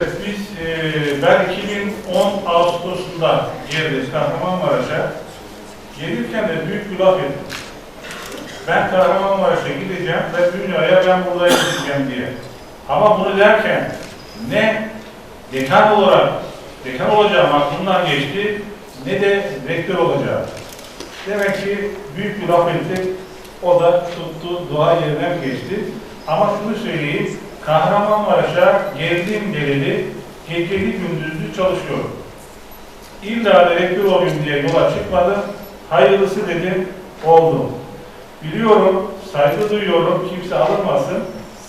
Biz, e, ben 2010 Ağustos'unda geldik Kahramanmaraş'a. Gelirken de büyük bir laf ettim. Ben Kahramanmaraş'a gideceğim ve dünyaya ben burada gideceğim diye. Ama bunu derken ne dekan olarak, dekan olacağım aklımdan geçti, ne de rektör olacağım. Demek ki büyük bir laf ettik, o da tuttu, dua yerine geçti. Ama şunu söyleyeyim, Kahramanmaraş'a geldiğim geleli geceli gündüzlü çalışıyorum. İlla rektör olayım diye yola çıkmadım. Hayırlısı dedim, oldu. Biliyorum, saygı duyuyorum, kimse alınmasın.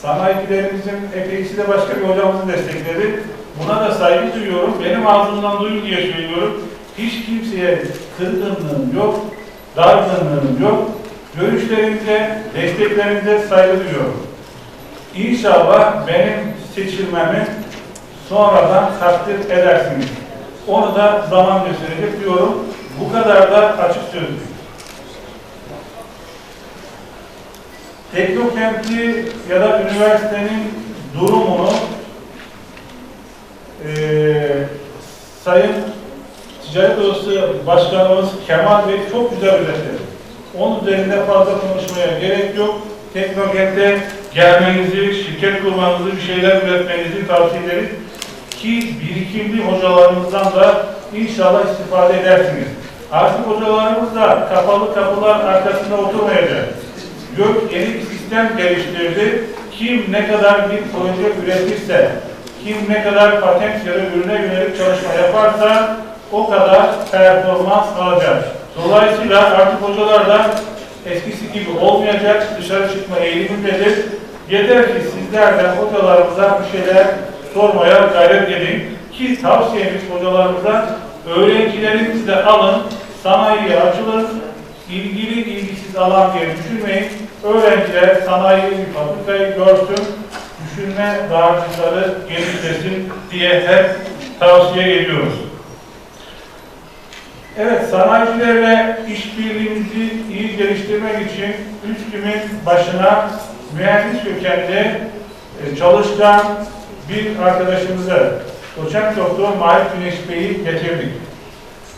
Sanayicilerimizin epeysi de başka bir hocamızı destekledi. Buna da saygı duyuyorum. Benim ağzımdan duyun diye söylüyorum. Hiç kimseye kırgınlığım yok, dargınlığım yok. Görüşlerinize, desteklerinize saygı duyuyorum. İnşallah benim seçilmemi sonradan takdir edersiniz. Onu da zaman gösterecek diyorum. Bu kadar da açık sözlü. Teknokentli ya da üniversitenin durumunu eee Sayın Ticaret Odası Başkanımız Kemal Bey çok güzel özetledi. Onun üzerinde fazla konuşmaya gerek yok. Teknokent'e gelmenizi, şirket kurmanızı, bir şeyler üretmenizi tavsiye ederiz. Ki birikimli hocalarımızdan da inşallah istifade edersiniz. Artık hocalarımız da kapalı kapılar arkasında oturmayacak. Gök yeni bir sistem geliştirdi. Kim ne kadar bir proje üretirse, kim ne kadar patent ya da ürüne yönelik çalışma yaparsa o kadar performans alacak. Dolayısıyla artık hocalar da eskisi gibi olmayacak, dışarı çıkma eğilimindedir. Yeter ki sizler de hocalarımıza bir şeyler sormaya gayret edin. Ki tavsiyemiz hocalarımıza öğrencilerinizi de alın, sanayiye açılın, ilgili ilgisiz alan diye düşünmeyin. Öğrenciler sanayi bir fabrikayı görsün, düşünme dağarcıkları genişlesin diye hep tavsiye ediyoruz. Evet, sanayicilerle işbirliğimizi iyi geliştirmek için üstümün başına mühendis kökenli e, çalışkan bir arkadaşımızı, doçent doktor Mahir Güneş Bey'i getirdik.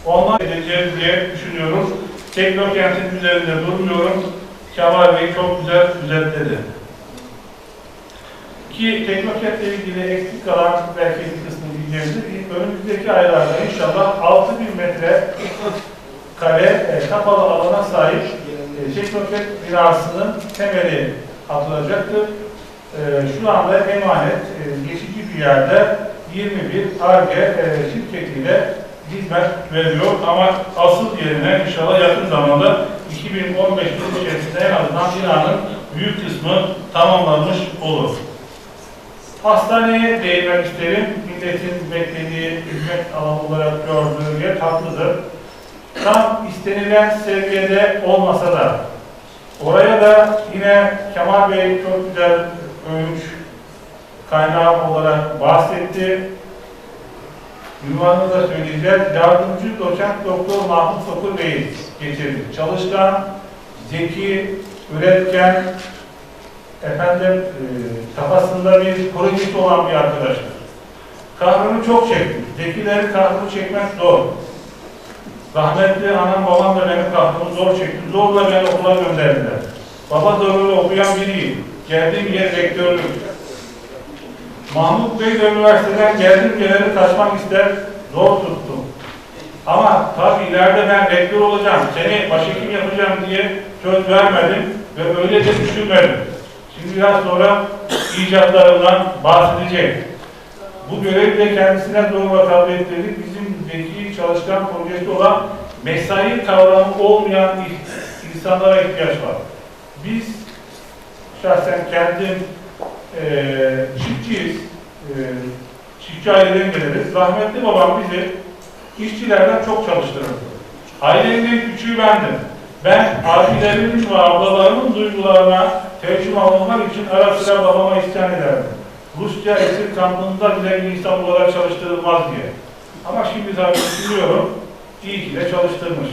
Ondan edeceğiz diye düşünüyorum. Teknokent'in üzerinde durmuyorum. Kemal Bey çok güzel özetledi. Ki Teknokent'le ilgili eksik kalan belki bilgilendir. Önümüzdeki aylarda inşallah 6000 metre kare e, kapalı alana sahip e, Teknokent binasının temeli atılacaktır. E, şu anda emanet e, geçici bir yerde 21 ARGE e, şirketiyle hizmet veriyor ama asıl yerine inşallah yakın zamanda 2015 yılı içerisinde en azından binanın büyük kısmı tamamlanmış olur. Hastaneye değinmek isterim. Milletin beklediği hizmet alanı olarak gördüğü yer haklıdır. Tam istenilen seviyede olmasa da oraya da yine Kemal Bey çok güzel övünç kaynağı olarak bahsetti. Ünvanını da söyleyeceğiz. Yardımcı doçent doktor Mahmut Sokur Bey'i getirdik. Çalışkan, zeki, üretken, efendim e, kafasında bir projesi olan bir arkadaştır. Kahrını çok çektim. Zekilerin kahrını çekmek zor. Rahmetli anam babam da benim kahrımı zor çekti. Zorla beni okula gönderdiler. Baba zoruyla okuyan biriyim. Geldiğim yer rektörlük. Mahmut Bey de üniversiteden geldim geleli kaçmak ister. Zor tuttum. Ama tabii ileride ben rektör olacağım, seni başhekim yapacağım diye söz vermedim ve öyle de düşünmedim. Şimdi biraz sonra icatlarından bahsedecek. Bu görevi de kendisine zorla kabul ettirdik. Bizim zeki çalışkan projesi olan mesai kavramı olmayan insanlara ihtiyaç var. Biz şahsen kendim eee çiftçiyiz. Eee çiftçi aileden geliriz. Rahmetli babam bizi işçilerden çok çalıştırırdı. Ailenin en küçüğü bendim. Ben abilerimin ve ablalarımın duygularına tercüman olmak için ara sıra babama isyan ederdim. Rusya esir kampında bile bir insan olarak çalıştırılmaz diye. Ama şimdi tabii düşünüyorum, iyi ki de çalıştırmış.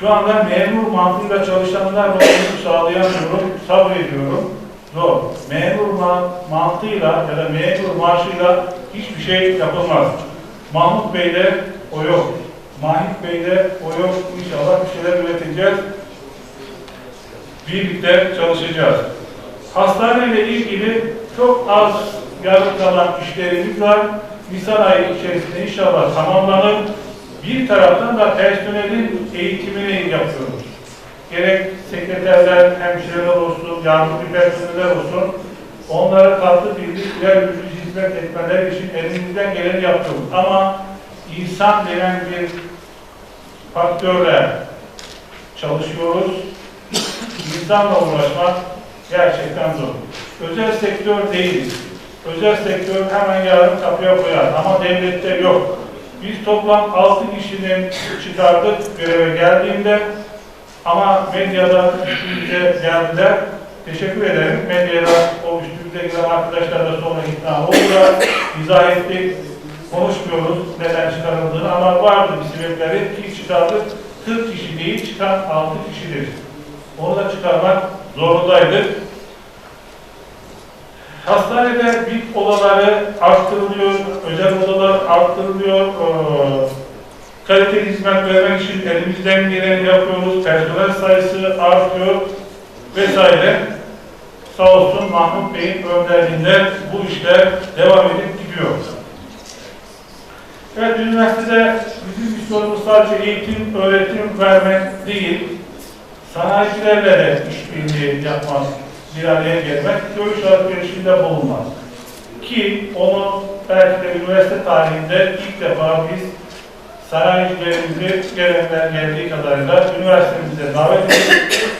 Şu anda memur mantığıyla çalışanlar olduğunu sağlayamıyorum, sabrediyorum. zor. Memur ma mantığıyla ya da memur maaşıyla hiçbir şey yapılmaz. Mahmut Bey'de o yok. Mahit Bey'de o yok. İnşallah bir şeyler üreteceğiz. Birlikte çalışacağız. Hastaneyle ilgili çok az yarım kalan işlerimiz var. Nisan ayı içerisinde inşallah tamamlanır. Bir taraftan da personelin eğitimini yapıyoruz. Gerek sekreterler, hemşireler olsun, yardımcı personeller olsun, onlara katkı bildik, birer yüzü hizmet etmeleri için elimizden geleni yapıyoruz. Ama insan denen bir faktörle çalışıyoruz. İnsanla uğraşmak gerçekten zor. Özel sektör değiliz. Özel sektör hemen yarın kapıya koyar ama devlette yok. Biz toplam 6 kişinin çıkardık göreve geldiğinde ama medyada üstümüze geldiler. Teşekkür ederim. Medyada o üstümüze gelen arkadaşlar da sonra ikna oldular. İzah ettik. Konuşmuyoruz neden çıkarıldığını ama vardı bir sebepleri ki çıkardık. 40 kişi değil çıkan 6 kişidir. Onu da çıkarmak zorundaydık. Hastanede VIP odaları arttırılıyor, özel odalar arttırılıyor. Ee, kaliteli hizmet vermek için elimizden geleni yapıyoruz. Personel sayısı artıyor vesaire. Sağ olsun Mahmut Bey'in önderliğinde bu işler devam edip gidiyor. Evet, üniversitede bizim bir sorumuz sadece eğitim, öğretim vermek değil, sanayicilerle de işbirliği yapmak, bir araya gelmek, görüş alışverişinde bulunmak. Ki onu belki de üniversite tarihinde ilk defa biz sanayicilerimizi gelenler geldiği kadarıyla üniversitemize davet edip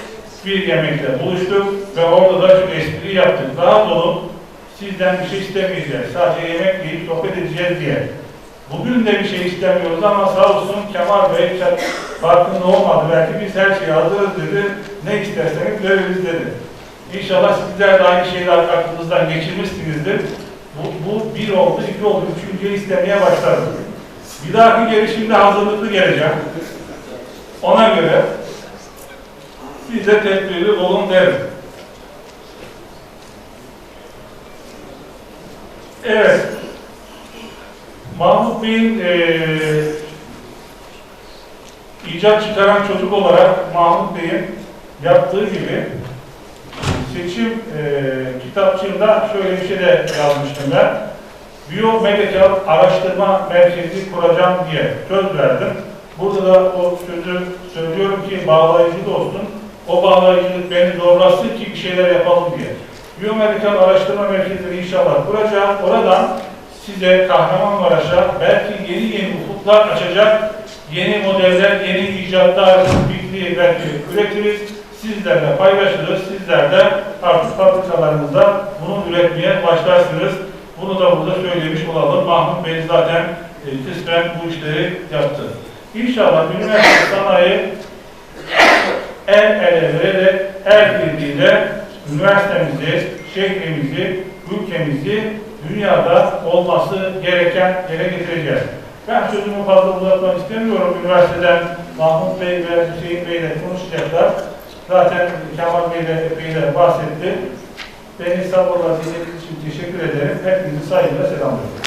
bir yemekte buluştuk ve orada da çok espri yaptık. Rahat olun, sizden bir şey istemeyeceğiz. Sadece yemek yiyip sohbet edeceğiz diye. Bugün de bir şey istemiyoruz ama sağ olsun Kemal Bey farkında olmadı. Belki biz her şeyi hazırız dedi. Ne isterseniz veririz dedi. İnşallah sizler de aynı şeyler aklınızdan geçirmişsinizdir. Bu, bu bir oldu, iki oldu, üçüncüyü istemeye başladım. Bir dahaki gelişimde hazırlıklı geleceğim. Ona göre siz de tedbirli olun derim. Evet. Mahmut Bey'in eee icat çıkaran çocuk olarak Mahmut Bey'in yaptığı gibi seçim eee kitapçığında şöyle bir şey de yazmıştım ben. Biyomedikal Araştırma Merkezi kuracağım diye söz verdim. Burada da o sözü söylüyorum ki bağlayıcı da olsun. O bağlayıcılık beni zorlasın ki bir şeyler yapalım diye. Biyomedikal Araştırma Merkezi'ni inşallah kuracağım. Oradan size Kahramanmaraş'a belki yeni yeni ufuklar açacak yeni modeller, yeni icatlar, fikri belki üretiriz. Sizlerle paylaşırız. Sizler de artık fabrikalarınızda bunu üretmeye başlarsınız. Bunu da burada söylemiş olalım. Mahmut Bey zaten e, kısmen bu işleri yaptı. İnşallah üniversite sanayi el ele vererek el birliğiyle üniversitemizi, şehrimizi, ülkemizi dünyada olması gereken yere getireceğiz. Ben sözümü fazla uzatmak istemiyorum. Üniversiteden Mahmut Bey ve Hüseyin Bey ile konuşacaklar. Zaten Kemal Bey de epey de bahsetti. Beni sabırla dinlediğiniz için teşekkür ederim. Hepinizi saygıyla selamlıyorum.